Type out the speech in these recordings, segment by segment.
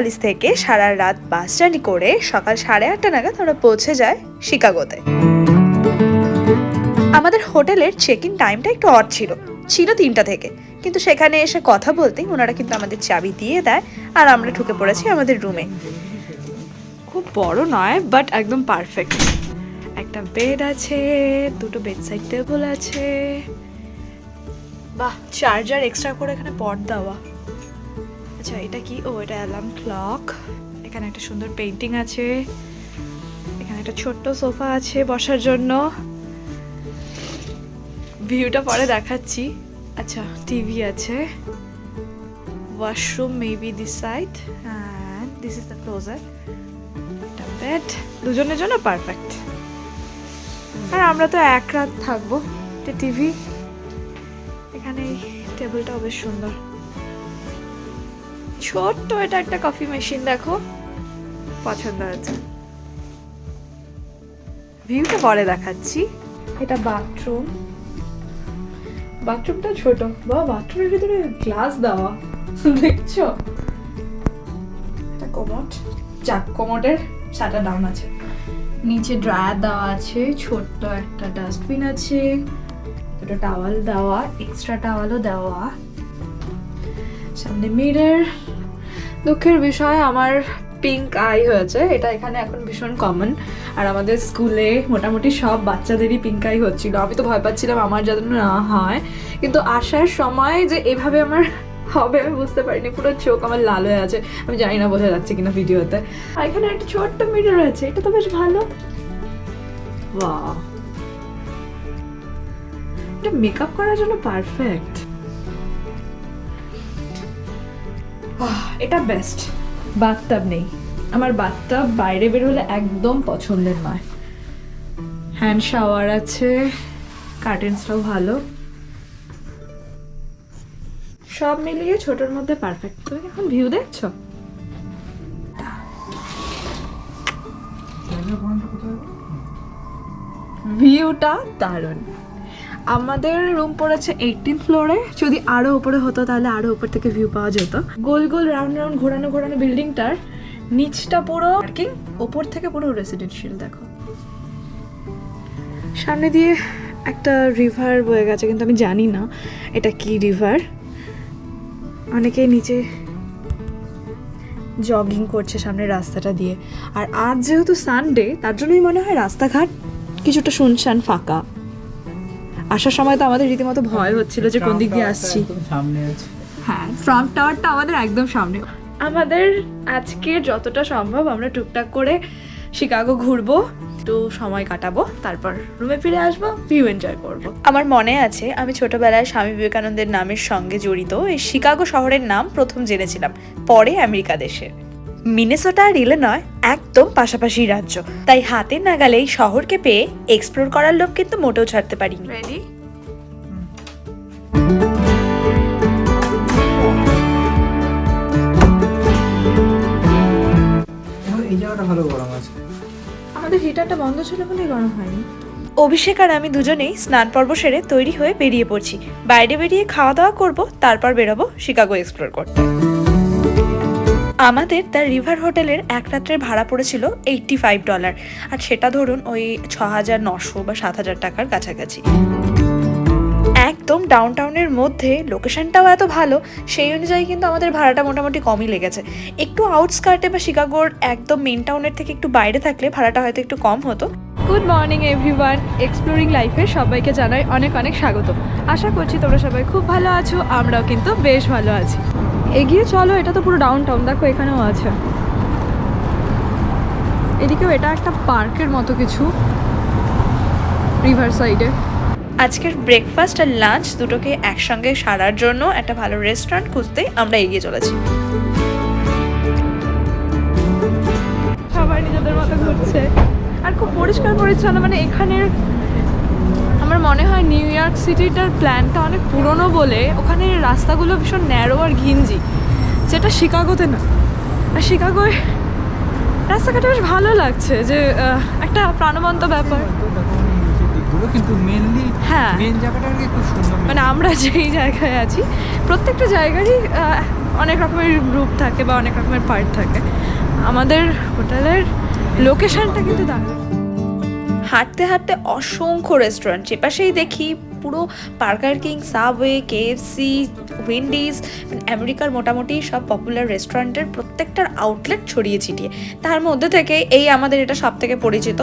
Minneapolis থেকে সারা রাত bus journey করে সকাল সাড়ে আটটা নাগাদ আমরা পৌঁছে যায় শিকাগোতে। আমাদের হোটেলের চেক ইন টাইমটা একটু অট ছিল ছিল তিনটা থেকে। কিন্তু সেখানে এসে কথা বলতেই ওনারা কিন্তু আমাদের চাবি দিয়ে দেয় আর আমরা ঢুকে পড়েছি আমাদের রুমে খুব বড় নয় বাট একদম পারফেক্ট একটা বেড আছে, দুটো বেডসাইড টেবিল আছে। বাহ চার্জার এক্সট্রা করে এখানে পট দেওয়া আচ্ছা এটা কি? ও, এটা অ্যালার্ম ক্লক। এখানে একটা সুন্দর পেন্টিং আছে। এখানে একটা ছোট্ট সোফা আছে বসার জন্য। ভিউটা পরে দেখাচ্ছি। আচ্ছা টিভি আছে। Washroom maybe this side. And this is the closer. একটা বেড। দুজনের জন্য পারফেক্ট। আর আমরা তো এক রাত থাকব। টিভি। এখানে টেবিলটাও বেশ সুন্দর। ছোট্ট এটা একটা কফি মেশিন দেখো। পছন্দ হয়েছে। ভিউটা পরে দেখাচ্ছি। এটা বাথরুম বাথরুমটা ছোট। বা বাথরুমের ভিতরে গ্লাস দেওয়া। দেখছ? এটা কোমট যাক কোমটের শাটার ডাউন আছে। নিচে ড্রায়ার দেওয়া আছে। ছোট্ট একটা ডাস্টবিন আছে। দুটো টাওয়াল দেওয়া। এক্সট্রা টাওয়ালও দেওয়া। সামনে দুঃখের বিষয়, আমার পিঙ্ক আই হয়েছে, এটা এখানে এখন ভীষণ কমন আর আমাদের স্কুলে মোটামুটি সব বাচ্চাদেরই পিঙ্ক আই হচ্ছিল। আমি তো ভয় পাচ্ছিলাম আমার যাতে না হয়, কিন্তু আসার সময় যে এভাবে আমার হবে, আমি বুঝতে পারিনি। পুরো চোখ আমার লাল হয়ে আছে, আমি জানি না বোঝা যাচ্ছে কিনা ভিডিওতে। আর এখানে একটা ছোট্ট মিরর আছে এটা তো বেশ ভালো। এটা মেকআপ করার জন্য পারফেক্ট এটা বেস্ট বাথটাব নেই। আমার বাথটাব বাইরে বের হলে একদম পছন্দের নয়। হ্যান্ড শাওয়ার আছে কার্টেন্সটাও ভালো। সব মিলিয়ে ছোটোর মধ্যে পারফেক্ট তুমি এখন ভিউ দেখছ? ভিউটা দারুণ। আমাদের রুম পড়েছে এইটিন ফ্লোরে যদি আরও উপরে হতো, তাহলে আরও উপর থেকে ভিউ পাওয়া যেত। গোল গোল রাউন্ড রাউন্ড ঘোরানো ঘোরানো বিল্ডিংটার নিচটা পুরো পার্কিং ওপর থেকে পুরো রেসিডেন্সিয়াল দেখো। সামনে দিয়ে একটা রিভার বয়ে গেছে, কিন্তু আমি জানি না এটা কি রিভার অনেকেই নিচে জগিং করছে সামনে রাস্তাটা দিয়ে। আর আজ যেহেতু সানডে তার জন্যই মনে হয় রাস্তাঘাট কিছুটা শুনশান ফাঁকা। আসার সময় তো আমাদের রীতিমতো ভয় হচ্ছিল যে কোন দিক দিয়ে আসছি। সামনে হ্যাঁ ট্রাম্প টাওয়ারটা আমাদের একদম সামনে। আমাদের আজকে যতটা সম্ভব আমরা টুকটাক করে শিকাগো ঘুরবো একটু সময় কাটাবো তারপর রুমে ফিরে আসব ভিউ এনজয় করব। আমার মনে আছে আমি ছোটবেলায় স্বামী বিবেকানন্দের নামের সঙ্গে জড়িত এই শিকাগো শহরের নাম প্রথম জেনেছিলাম পরে আমেরিকা দেশের। মিনেসোটা আর ইলিনয় একদম পাশাপাশি রাজ্য। তাই হাতের নাগালে এই শহরকে পেয়ে এক্সপ্লোর করার লোভ কিন্তু মোটেও ছাড়তে পারিনি। রেডি এই জায়গাটা ভালো গরম আছে। আমাদের হিটারটা বন্ধ ছিল বলে গরম হয়নি। অভিষেক আর আমি দুজনেই স্নান পর্ব সেরে তৈরি হয়ে বেরিয়ে পড়ছি। বাইরে বেরিয়ে খাওয়া দাওয়া করব তারপর বেরোবো শিকাগো এক্সপ্লোর করতে। আমাদের দ্য রিভার হোটেলের এক রাত্রের ভাড়া পড়েছিল এইটটি ফাইভ ডলার আর সেটা ধরুন ওই ছ হাজার নশো বা সাত হাজার টাকার কাছাকাছি। একদম ডাউন টাউনের মধ্যে লোকেশনটাও এত ভালো, সেই অনুযায়ী কিন্তু আমাদের ভাড়াটা মোটামুটি কমই লেগেছে। একটু আউটস্কার্টে বা শিকাগোর একদম মেন টাউনের থেকে একটু বাইরে থাকলে ভাড়াটা হয়তো একটু কম হতো। গুড মর্নিং এভরিওয়ান এক্সপ্লোরিং লাইফে সবাইকে জানাই অনেক অনেক স্বাগত। আশা করছি তোমরা সবাই খুব ভালো আছো, আমরাও কিন্তু বেশ ভালো আছি। এগিয়ে চলো এটা তো পুরো ডাউন টাউন দেখো এখানেও আছে। এদিকেও এটা একটা পার্কের মতো কিছু রিভার সাইডে আজকের ব্রেকফাস্ট আর লাঞ্চ দুটোকে একসঙ্গে সারার জন্য একটা ভালো রেস্টুরেন্ট খুঁজতেই আমরা এগিয়ে চলেছি। সবাই নিজেদের মতো ঘুরছে। আর খুব পরিষ্কার পরিচ্ছন্ন মানে এখানের আমার মনে হয় নিউ ইয়র্ক সিটিটার প্ল্যানটা অনেক পুরনো বলে ওখানে রাস্তাগুলো ভীষণ ন্যারো আর ঘিঞ্জি যেটা শিকাগোতে না। আর শিকাগোয় রাস্তাঘাটে বেশ ভালো লাগছে যে একটা প্রাণবন্ত ব্যাপার। কিন্তু মেনলি হ্যাঁ। মেন জায়গাটা আর সুন্দর মানে আমরা যেই জায়গায় আছি প্রত্যেকটা জায়গারই অনেক রকমের গ্রুপ থাকে বা অনেক রকমের পার্ট থাকে। আমাদের হোটেলের লোকেশনটা কিন্তু দারুণ। হাঁটতে হাঁটতে অসংখ্য রেস্টুরেন্ট যে পাশেই দেখি পুরো Burger King Subway KFC Wendy's আমেরিকার মোটামুটি সব পপুলার রেস্টুরেন্টের প্রত্যেকটার আউটলেট ছড়িয়ে ছিটিয়ে। তার মধ্যে থেকে এই আমাদের এটা সব থেকে পরিচিত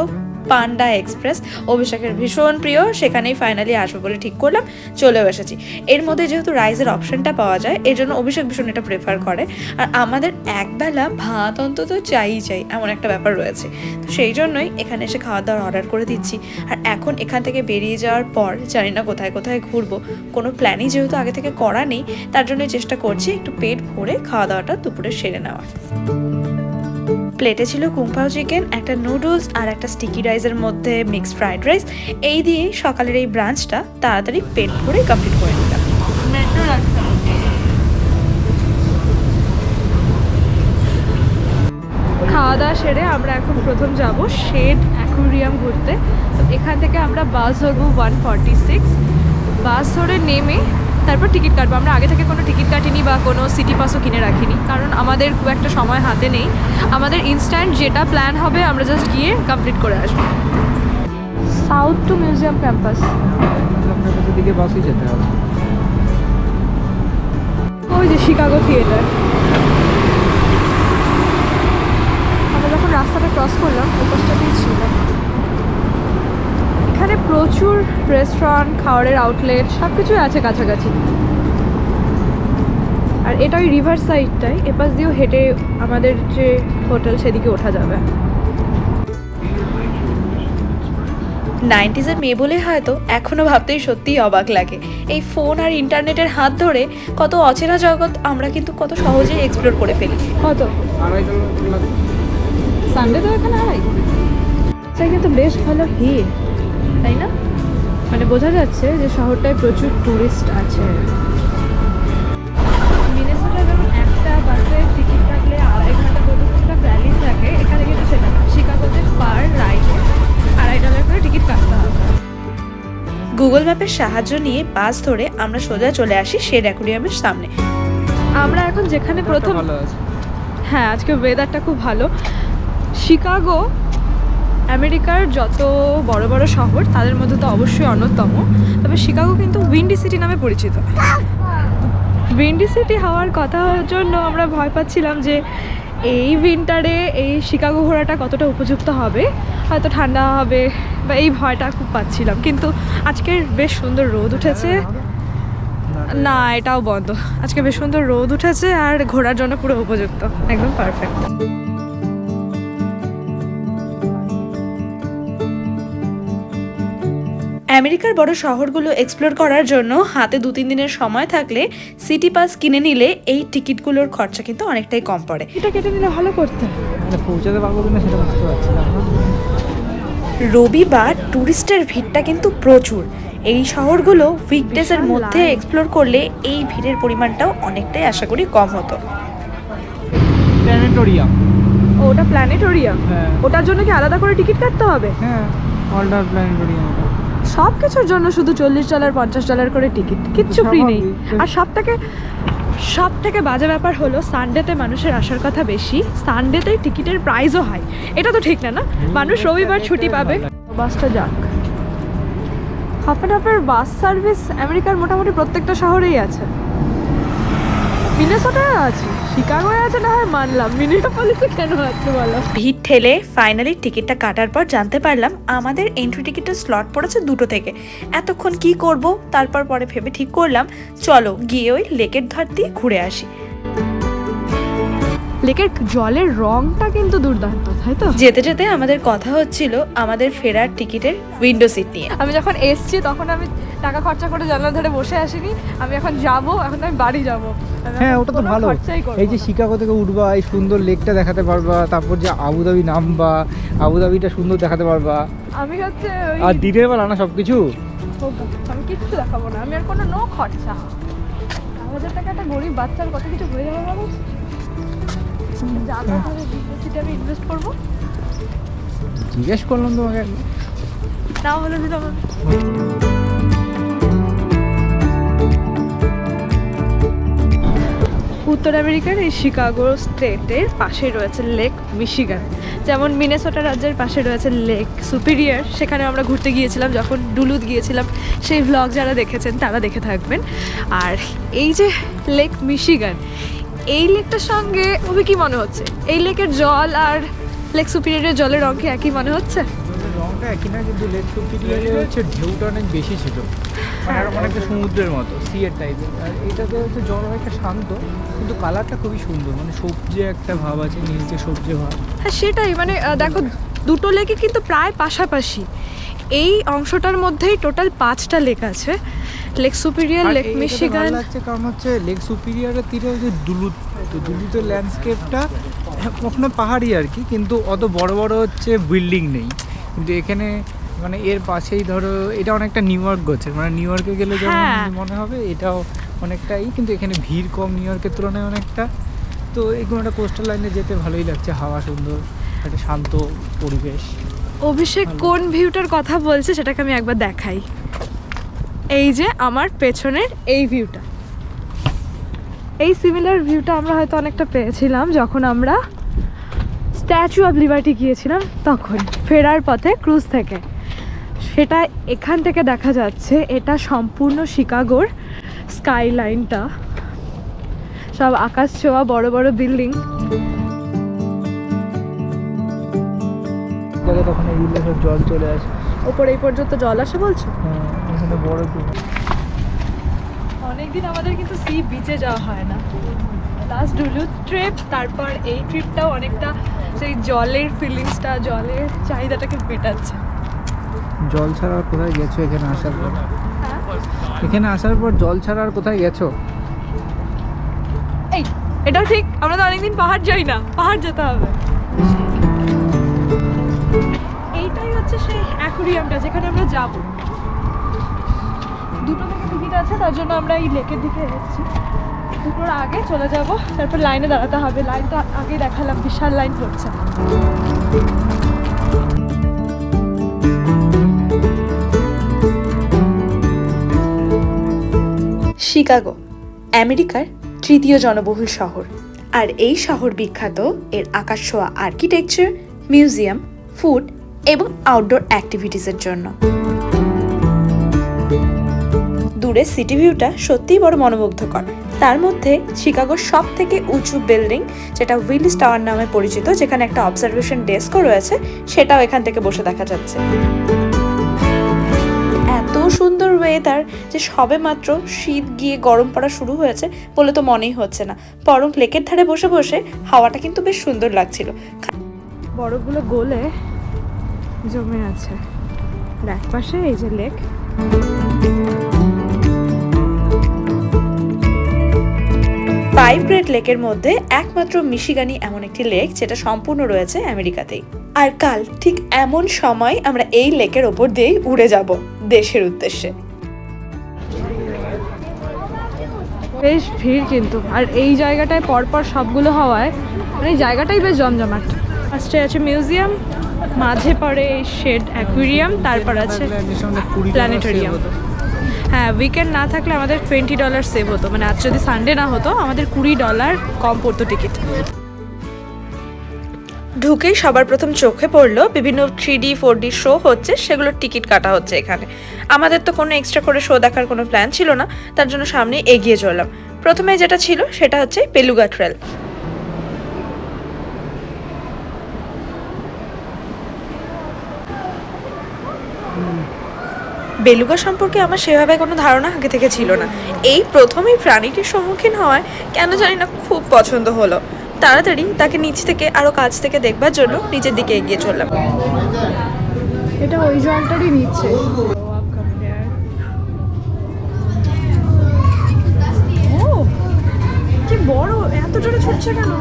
পান্ডা এক্সপ্রেস। অভিষেকের ভীষণ প্রিয়, সেখানেই ফাইনালি আসব বলে ঠিক করলাম, চলেও এসেছি। এর মধ্যে যেহেতু রাইসের অপশনটা পাওয়া যায়, এর জন্য অভিষেক ভীষণ এটা প্রেফার করে। আর আমাদের একবেলা ভাত অন্তত চাই চাই এমন একটা ব্যাপার রয়েছে। তো সেই জন্যই এখানে এসে খাওয়া দাওয়ার অর্ডার করে দিচ্ছি। আর এখন এখান থেকে বেরিয়ে যাওয়ার পর, জানি না কোথায় কোথায় ঘুরবো, কোনো প্ল্যানই যেহেতু আগে থেকে করা নেই, তার জন্য চেষ্টা করছি একটু পেট ভরে খাওয়া দাওয়াটা দুপুরে সেরে নেওয়ার। প্লেটে ছিল কুম্পাও চিকেন, একটা নুডলস আর একটা স্টিকি রাইসের মধ্যে মিক্সড ফ্রাইড রাইস এই দিয়ে সকালের এই ব্রাঞ্চটা তাড়াতাড়ি পেট ভরে কমপ্লিট করে নিলাম। খাওয়া দাওয়া সেরে আমরা এখন প্রথম যাব শেড অ্যাকুরিয়াম ঘুরতে। তো এখান থেকে আমরা বাস ধরবো ওয়ান ফর্টি সিক্স বাস ধরে নেমে তারপর টিকিট কাটবো। আমরা আগে থেকে কোনো টিকিট কাটিনি বা কোনো সিটি পাসও কিনে রাখিনি। কারণ আমাদের খুব একটা সময় হাতে নেই। আমাদের ইনস্ট্যান্ট যেটা প্ল্যান হবে আমরা জাস্ট গিয়ে কমপ্লিট করে আসব। সাউথ টু মিউজিয়াম ক্যাম্পাস দিকে বাসে যেতে হবে। ওই যে শিকাগো থিয়েটার আমরা যখন রাস্তাটা ক্রস করলাম ওই পাশটাতেই ছিল। এখানে প্রচুর রেস্টুরেন্ট খাওয়ারের আউটলেট সব কিছুই আছে কাছাকাছি। আর এটা ওই রিভার সাইডটাই এপাশ দিয়েও হেঁটে আমাদের যে হোটেল সেদিকে ওঠা যাবে। নাইনটিজের মেয়ে বলে হয়তো এখনও ভাবতেই সত্যিই অবাক লাগে। এই ফোন আর ইন্টারনেটের হাত ধরে কত অচেনা জগৎ আমরা কিন্তু কত সহজেই এক্সপ্লোর করে ফেলি। কত? সানডে তো এখানে আড়াই। তাই কিন্তু বেশ ভালো ভিড় তাই না? মানে বোঝা যাচ্ছে যে শহরটায় প্রচুর টুরিস্ট আছে। একটা বাসের টিকিট কাটলে আড়াই ঘণ্টা পর্যন্ত একটা ভ্যালি থাকে। এখানে কিন্তু সেটা না শিকাগোতে পার রাইডে আড়াই ডলার করে টিকিট কাটতে হবে। গুগল ম্যাপের সাহায্য নিয়ে বাস ধরে আমরা সোজা চলে আসি শেড অ্যাকুরিয়ামের সামনে। আমরা এখন যেখানে প্রথম হ্যাঁ আজকে ওয়েদারটা খুব ভালো। শিকাগো আমেরিকার যত বড় বড় শহর, তাদের মধ্যে তো অবশ্যই অন্যতম। তবে শিকাগো কিন্তু উইন্ডি সিটি নামে পরিচিত। উইন্ডি সিটি হওয়ার কথা জন্য আমরা ভয় পাচ্ছিলাম যে এই উইন্টারে এই শিকাগো ঘোরাটা কতটা উপযুক্ত হবে, হয়তো ঠান্ডা হবে, বা এই ভয়টা খুব পাচ্ছিলাম। কিন্তু আজকের বেশ সুন্দর রোদ উঠেছে। না, এটাও বন্ধ। আজকে বেশ সুন্দর রোদ উঠেছে আর ঘোরার জন্য পুরো উপযুক্ত। একদম পারফেক্ট আমেরিকার বড় শহরগুলো এক্সপ্লোর করার জন্য হাতে দু তিন দিনের সময় থাকলে সিটি পাস কিনে নিলে এই টিকিটগুলোর খরচা কিন্তু অনেকটাই কম পড়ে। এটা কেটে নিলে ভালো করতে। মানে পৌঁছাতে পারব কিনা সেটা বুঝতে পারছি না। রবিবার ট্যুরিস্টের ভিড়টা কিন্তু প্রচুর। এই শহরগুলো উইকডেজের মধ্যে এক্সপ্লোর করলে এই ভিড়ের পরিমাণটাও অনেকটাই আশা করি কম হতো। প্ল্যানেটোরিয়াম ও, ওটা প্ল্যানেটোরিয়াম হ্যাঁ। ওটার জন্য কি আলাদা করে টিকিট কাটতে হবে? হ্যাঁ অল্ডার প্ল্যানেটোরিয়াম সব কিছুর জন্য শুধু চল্লিশ ডলার পঞ্চাশ ডলার করে টিকিট কিচ্ছু ফ্রি নেই। আর সব থেকে সব থেকে বাজে ব্যাপার হলো সানডেতে মানুষের আসার কথা বেশি সানডেতে টিকিটের প্রাইসও হয় এটা তো ঠিক না না? মানুষ রবিবার ছুটি পাবে। বাসটা যাক। হাফ অ্যান্ড হাফের বাস সার্ভিস আমেরিকার মোটামুটি প্রত্যেকটা শহরেই আছে। মিনেসোটায় আছে। শিকাগোয় আছে না হয় মানলাম। মিনিয়াপলিসে কেন আছে বলো? ভিড় ঠেলে ফাইনালি টিকিটটা কাটার পর জানতে পারলাম আমাদের এন্ট্রি টিকিটের স্লট পড়েছে দুটো থেকে। এতক্ষণ কি করব? তারপর পরে ভেবে ঠিক করলাম, চলো গিয়ে ওই লেকের ধার দিয়ে ঘুরে আসি। লেকের জলের রংটা কিন্তু দুর্দান্ত তাই তো? যেতে যেতে আমাদের কথা হচ্ছিল আমাদের ফেরার টিকিটের উইন্ডো সিট নিয়ে। আমি যখন এসছি তখন আমি টাকা খরচা করে জানলা ধরে বসে আসিনি আমি এখন যাব এখন আমি বাড়ি যাব। হ্যাঁ ওটা তো ভালো। এই যে শিকাগো থেকে উঠবা এই সুন্দর লেকটা দেখাতে পারবা তারপর যে আবুধাবি নামবা আবুধাবিটা সুন্দর দেখাতে পারবা। আমি হচ্ছে আর দিনের বেলা না সব কিছু আমি কিচ্ছু দেখাবো না আমি আর কোনো নো খরচা। হাজার টাকা একটা গরিব বাচ্চার কত কিছু হয়ে যাবে ইনভেস্ট করব জিজ্ঞেস করলাম তোমাকে নাও হলে দিলাম। উত্তর আমেরিকার এই শিকাগো স্টেটের পাশে রয়েছে লেক মিশিগান যেমন মিনেসোটা রাজ্যের পাশে রয়েছে লেক সুপিরিয়ার, সেখানে আমরা ঘুরতে গিয়েছিলাম, যখন ডুলুত গিয়েছিলাম, সেই ভ্লগ যারা দেখেছেন তারা দেখে থাকবেন আর এই যে লেক মিশিগান এই লেকটার সঙ্গে ওবে কি মনে হচ্ছে? এই লেকের জল আর লেক সুপিরিয়ারের জলের রং কি একই মনে হচ্ছে? রংটা একই না কিন্তু লেক সুপিরিয়ারে হচ্ছে ঢেউটা অনেক বেশি ছিল। মানে আর অনেকটা সমুদ্রের মতো সিয়ের টাইপের আর এটাতে হচ্ছে জল অনেকটা শান্ত কিন্তু কালারটা খুবই সুন্দর। মানে সবজি একটা ভাব আছে নীলচে সবজি ভাব। হ্যাঁ সেটাই। মানে দেখো দুটো লেকে কিন্তু প্রায় পাশাপাশি। এই অংশটার মধ্যেই টোটাল পাঁচটা লেক আছে। লেক সুপিরিয়ার লেক মিশিগান লাগছে কারণ হচ্ছে লেক সুপিরিয়ারের তীরে হচ্ছে দুলুত। তো দুলুতের ল্যান্ডস্কেপটা ওখানে পাহাড়ি আর কি কিন্তু অত বড় বড় হচ্ছে বিল্ডিং নেই। কিন্তু এখানে মানে এর পাশেই ধরো এটা অনেকটা নিউ ইয়র্ক গোছের। মানে নিউ ইয়র্কে গেলে যেমন হ্যাঁ। মনে হবে এটাও অনেকটাই কিন্তু এখানে ভিড় কম নিউ ইয়র্কের তুলনায় অনেকটা। তো এরকম একটা কোস্টাল লাইনে যেতে ভালোই লাগছে হাওয়া সুন্দর একটা শান্ত পরিবেশ। অভিষেক কোন ভিউটার কথা বলছে সেটাকে আমি একবার দেখাই। এই যে আমার পেছনের এই ভিউটা এই সিমিলার ভিউটা আমরা হয়তো অনেকটা পেয়েছিলাম যখন আমরা স্ট্যাচু অফ লিবার্টি গিয়েছিলাম তখন ফেরার পথে ক্রুজ থেকে। সেটা এখান থেকে দেখা যাচ্ছে এটা সম্পূর্ণ শিকাগোর স্কাইলাইনটা সব আকাশ ছোঁয়া বড় বড় বিল্ডিং তখন এই সব জল চলে আসে। ওপরে এই পর্যন্ত জল আসে বলছো? হ্যাঁ, এখানে বড়। অনেকদিন আমাদের কিন্তু সি বিচে যাওয়া হয় না। লাস্ট ডুলুথ ট্রিপ তারপর এই ট্রিপটাও অনেকটা সেই জলের ফিলিংসটা জলের চাহিদাটাকে মেটাচ্ছে। জল ছাড়া আর কোথায় গেছো এখানে আসার পর? হ্যাঁ? এখানে আসার পর জল ছাড়া আর কোথায় গেছো? এই এটাও ঠিক আমরা তো অনেকদিন পাহাড় যাই না পাহাড় যেতে হবে। এইটাই হচ্ছে সেই অ্যাকুরিয়ামটা যেখানে আমরা যাব। আছে, তার জন্য আমরা এই লেকের দিকে এসেছি। দুটোর আগে চলে যাব, তারপর লাইনে দাঁড়াতে হবে। লাইন তো আগে দেখালাম, বিশাল লাইন পড়ছে শিকাগো, আমেরিকার তৃতীয় জনবহুল শহর। আর এই শহর বিখ্যাত, এর আকাশ ছোঁয়া আর্কিটেকচার মিউজিয়াম ফুড এবং আউটডোর অ্যাক্টিভিটিসের জন্য। দূরের সিটি ভিউটা সত্যিই বড় মনোমুগ্ধকর। তার মধ্যে শিকাগোর সব থেকে উঁচু বিল্ডিং যেটা উইলিস টাওয়ার নামে পরিচিত, যেখানে একটা অবজারভেশন ডেস্কও রয়েছে, সেটাও এখান থেকে বসে দেখা যাচ্ছে। এত সুন্দর ওয়েদার যে সবে মাত্র শীত গিয়ে গরম পড়া শুরু হয়েছে বলে তো মনেই হচ্ছে না। বরং লেকের ধারে বসে বসে হাওয়াটা কিন্তু বেশ সুন্দর লাগছিল। বরফগুলো গলে জমে আছে। এক পাশে এই যে লেক ফাইভ গ্রেট লেকের মধ্যে একমাত্র মিশিগানি এমন একটি লেক যেটা সম্পূর্ণ রয়েছে আমেরিকাতেই। আর কাল ঠিক এমন সময় আমরা এই লেকের ওপর দিয়েই উড়ে যাব দেশের উদ্দেশ্যে। বেশ ভিড় কিন্তু আর এই জায়গাটায় পরপর সবগুলো হওয়ায় মানে এই জায়গাটাই বেশ জমজমাট। ফার্স্টে আছে মিউজিয়াম মাঝে পড়ে এই শেড অ্যাকুয়ারিয়াম তারপর আছে প্ল্যানেটোরিয়াম হ্যাঁ উইকেন্ড না থাকলে আমাদের টোয়েন্টি ডলার সেভ হতো। মানে আজ যদি সানডে না হতো, আমাদের কুড়ি ডলার কম পড়তো টিকিট ঢুকেই সবার প্রথম চোখে পড়ল বিভিন্ন three D four D show হচ্ছে, সেগুলোর টিকিট কাটা হচ্ছে এখানে। আমাদের তো কোনো এক্সট্রা করে শো দেখার কোনো প্ল্যান ছিল না, তার জন্য সামনে এগিয়ে চললাম। প্রথমে যেটা ছিল, সেটা হচ্ছে পেলুগা ট্রেল বেলুগা সম্পর্কে আমার সেভাবে কোনো ধারণা আগে থেকে ছিল না। এই প্রথমেই প্রাণীটির সম্মুখীন হওয়ায় কেন জানি না খুব পছন্দ হলো। তাড়াতাড়ি তাকে নিচ থেকে আরও কাছ থেকে দেখবার জন্য নিচের দিকে এগিয়ে চললাম। এটা ওই জলটারই নিচ্ছে বড়, এত জোরে ছুটছে কেন?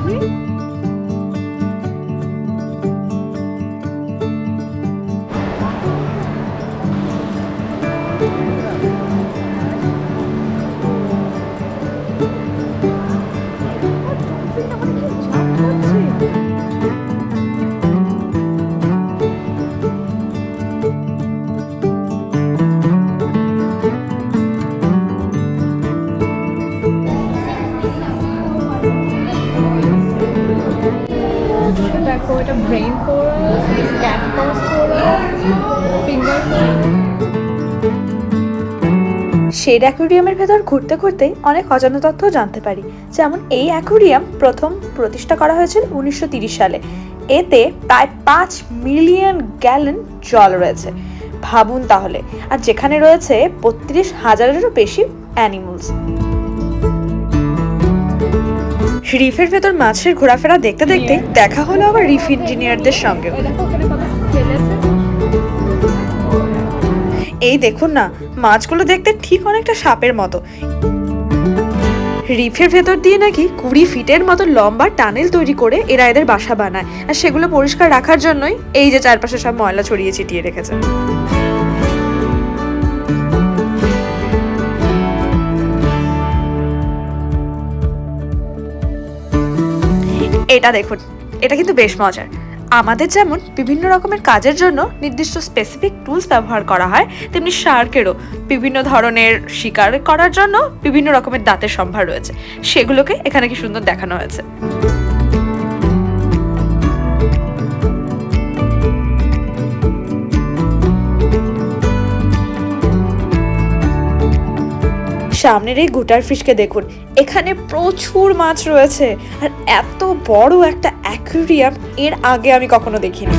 শেড অ্যাকুরিয়ামের ভেতর ঘুরতে ঘুরতে অনেক অজানা তথ্য জানতে পারি। যেমন এই অ্যাকুরিয়াম প্রথম প্রতিষ্ঠা করা হয়েছিল উনিশশো সালে। এতে প্রায় পাঁচ মিলিয়ন গ্যালন জল রয়েছে। ভাবুন তাহলে, আর যেখানে রয়েছে বত্রিশ হাজারেরও বেশি অ্যানিমালস। রিফের ভেতর মাছের ঘোরাফেরা দেখতে দেখতে দেখা হলো আবার রিফ ইঞ্জিনিয়ারদের সঙ্গে এই দেখুন না, মাছগুলো দেখতে ঠিক অনেকটা সাপের মতো। রিফের ভেতর দিয়ে নাকি কুড়ি ফিটের মতো লম্বা টানেল তৈরি করে এরা এদের বাসা বানায়। আর সেগুলো পরিষ্কার রাখার জন্যই এই যে চারপাশে সব ময়লা ছড়িয়ে ছিটিয়ে রেখেছে। এটা দেখুন, এটা কিন্তু বেশ মজার। আমাদের যেমন বিভিন্ন রকমের কাজের জন্য নির্দিষ্ট স্পেসিফিক টুলস ব্যবহার করা হয়, তেমনি শার্কেরও বিভিন্ন ধরনের শিকার করার জন্য বিভিন্ন রকমের দাঁতের সম্ভার রয়েছে। সেগুলোকে এখানে কি সুন্দর দেখানো হয়েছে। সামনের এই গুটার ফিশকে দেখুন। এখানে প্রচুর মাছ রয়েছে। আর এত বড় একটা অ্যাকুরিয়াম এর আগে আমি কখনো দেখিনি।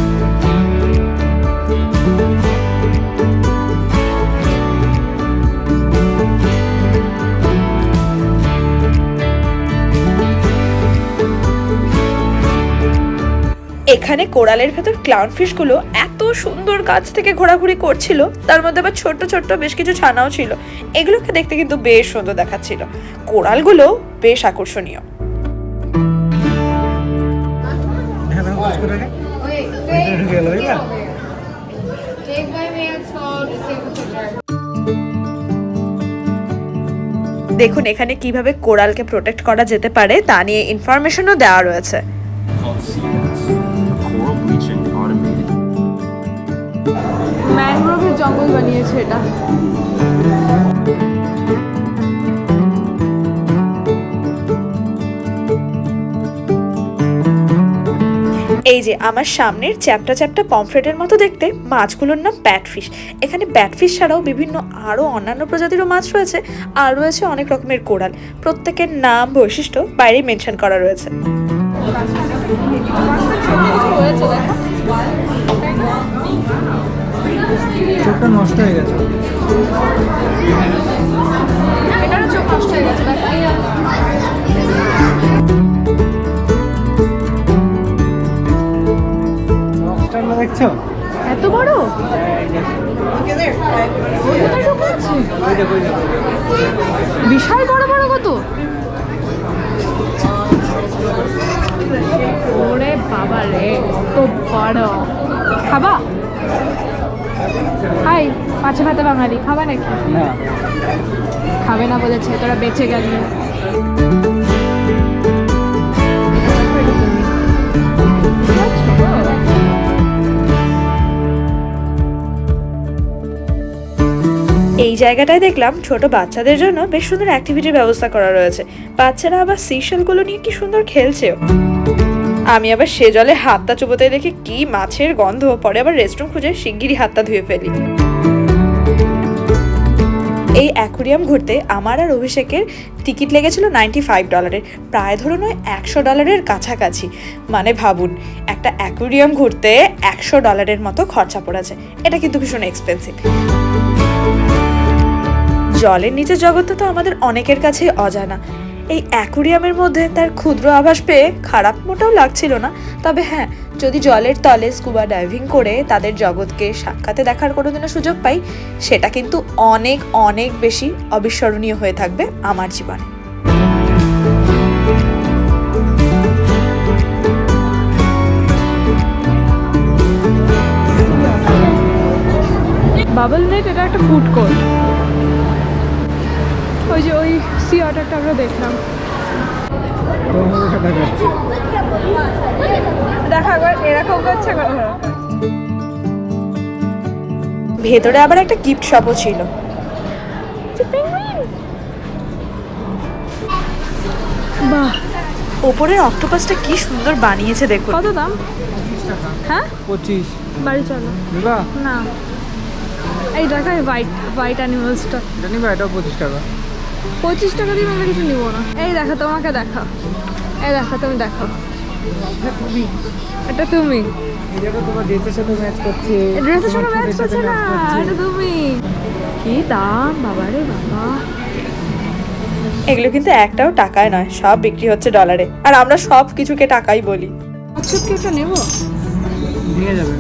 এখানে কোরালের ভেতর ক্লাউন ফিশগুলো এত সুন্দর গাছ থেকে ঘোরাঘুরি করছিল তার মধ্যে আবার ছোট্ট ছোট্ট বেশ কিছু ছানাও ছিল। এগুলোকে দেখতে কিন্তু বেশ সুন্দর দেখাচ্ছিল। কোরালগুলো বেশ আকর্ষণীয়। picture. দেখুন এখানে কীভাবে কোরালকে প্রোটেক্ট করা যেতে পারে তা নিয়ে ইনফরমেশনও দেওয়া রয়েছে। ম্যানগ্রোভের জঙ্গল বানিয়েছে এটা। এই যে আমার সামনের চ্যাপটা চ্যাপটা পমফ্রেটের মতো দেখতে মাছগুলোর নাম ব্যাটফিশ। এখানে ব্যাটফিশ ছাড়াও বিভিন্ন আরও অন্যান্য প্রজাতিরও মাছ রয়েছে আর রয়েছে অনেক রকমের কোরাল। প্রত্যেকের নাম বৈশিষ্ট্য বাইরেই মেনশন করা রয়েছে দেখো। চোখটা নষ্ট হয়ে গেছে। চোখ নষ্ট হয়ে গেছে দেখছ? এত বড়? বিশাল বড় বড় কত? ওরে বাবা রে কত বড়। খাবা? হাই মাছে ভাতে বাঙালি খাবা নাকি? খাবে না বলেছে তোরা বেঁচে গেলি। এই জায়গাটায় দেখলাম ছোট বাচ্চাদের জন্য বেশ সুন্দর অ্যাক্টিভিটির ব্যবস্থা করা রয়েছে। বাচ্চারা আবার সিশালগুলো নিয়ে কি সুন্দর খেলছেও। আমি আবার সে জলে হাতটা চুবোতে দেখে কি মাছের গন্ধ। পরে আবার রেস্টরুম খুঁজে শিগগিরই হাতটা ধুয়ে ফেলি। এই অ্যাকুরিয়াম ঘুরতে আমার আর অভিষেকের টিকিট লেগেছিল নাইনটি ফাইভ ডলারের প্রায় ধরুন ওই একশো ডলারের কাছাকাছি। মানে ভাবুন, একটা অ্যাকুরিয়াম ঘুরতে একশো ডলারের মতো খরচা পড়েছে। এটা কিন্তু ভীষণ এক্সপেন্সিভ জলের নিচের জগৎটা তো আমাদের অনেকের কাছেই অজানা। এই অ্যাকুরিয়ামের মধ্যে তার ক্ষুদ্র আভাস পেয়ে খারাপ মোটেও লাগছিল না। তবে হ্যাঁ যদি জলের তলে স্কুবা ডাইভিং করে তাদের জগৎকে সাক্ষাতে দেখার কোনোদিনও সুযোগ পাই, সেটা কিন্তু অনেক অনেক বেশি অবিস্মরণীয় হয়ে থাকবে আমার জীবনে। বাবল নেট এটা একটা ফুড কোর্ট ওই যে ওই সি অটারটা আমরা দেখলাম। দেখা একবার এরকম করছে ভেতরে আবার একটা গিফট শপও ছিল। বাহ। ওপরের অক্টোপাসটা কি সুন্দর বানিয়েছে দেখো কত দাম? হ্যাঁ? পঁচিশ। বাড়ি চলো। না। এই দেখাই হোয়াইট হোয়াইট অ্যানিমালসটা জানি বা এটাও পঁচিশ টাকা। পঁচিশ টাকা দিয়ে আমরা কিছু নিবো না। এই দেখো তোমাকে দেখা এই দেখো তুমি দেখো এটা তুমি। ড্রেসের সাথে ম্যাচ করছে। না এটা তুমি। কি দাম বাবা রে বাবা। এগুলো কিন্তু একটাও টাকায় নয় সব বিক্রি হচ্ছে ডলারে আর আমরা সব কিছুকে টাকাই বলি। আচ্ছা কি নেব? নিয়ে যাবে।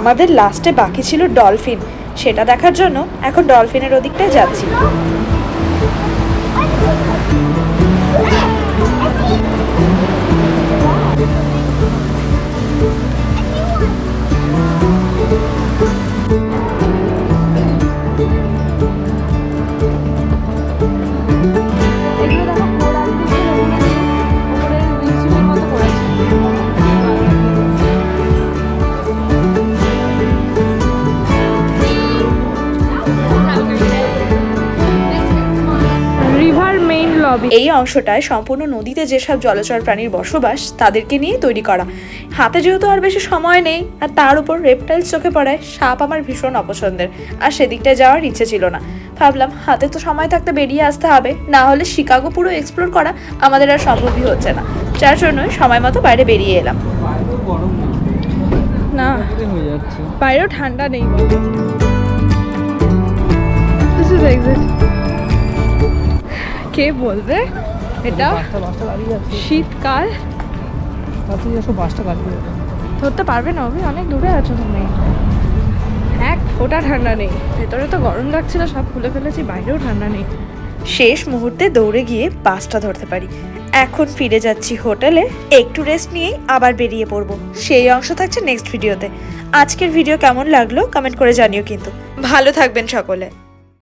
আমাদের লাস্টে বাকি ছিল ডলফিন। সেটা দেখার জন্য এখন ডলফিনের ওদিকটায় যাচ্ছি। এই অংশটায় সম্পূর্ণ নদীতে যেসব জলচর প্রাণীর বসবাস তাদেরকে নিয়ে তৈরি করা। হাতে যেহেতু আর বেশি সময় নেই আর তার উপর রেপটাইলস চোখে পড়ায় সাপ আমার ভীষণ অপছন্দের আর সেদিকটায় যাওয়ার ইচ্ছে ছিল না। ভাবলাম হাতে তো সময় থাকতে বেরিয়ে আসতে হবে না হলে শিকাগো পুরো এক্সপ্লোর করা আমাদের আর সম্ভবই হচ্ছে না। যার জন্যই সময় মতো বাইরে বেরিয়ে এলাম। বাইরেও না বাইরেও ঠান্ডা নেই। This is exit. কে বলবে? এটা শীতকাল। ধরতে পারবে না অভি, অনেক দূরে আছো তুমি। এক ফোঁটা ঠান্ডা নেই। ভেতরে তো গরম লাগছিল, সব খুলে ফেলেছি, বাইরেও ঠান্ডা নেই। শেষ মুহূর্তে দৌড়ে গিয়ে বাসটা ধরতে পারি। এখন ফিরে যাচ্ছি হোটেলে, একটু রেস্ট নিয়েই আবার বেরিয়ে পড়ব। সেই অংশ থাকছে নেক্সট ভিডিওতে আজকের ভিডিও কেমন লাগল কমেন্ট করে জানিও কিন্তু। ভালো থাকবেন সকলে।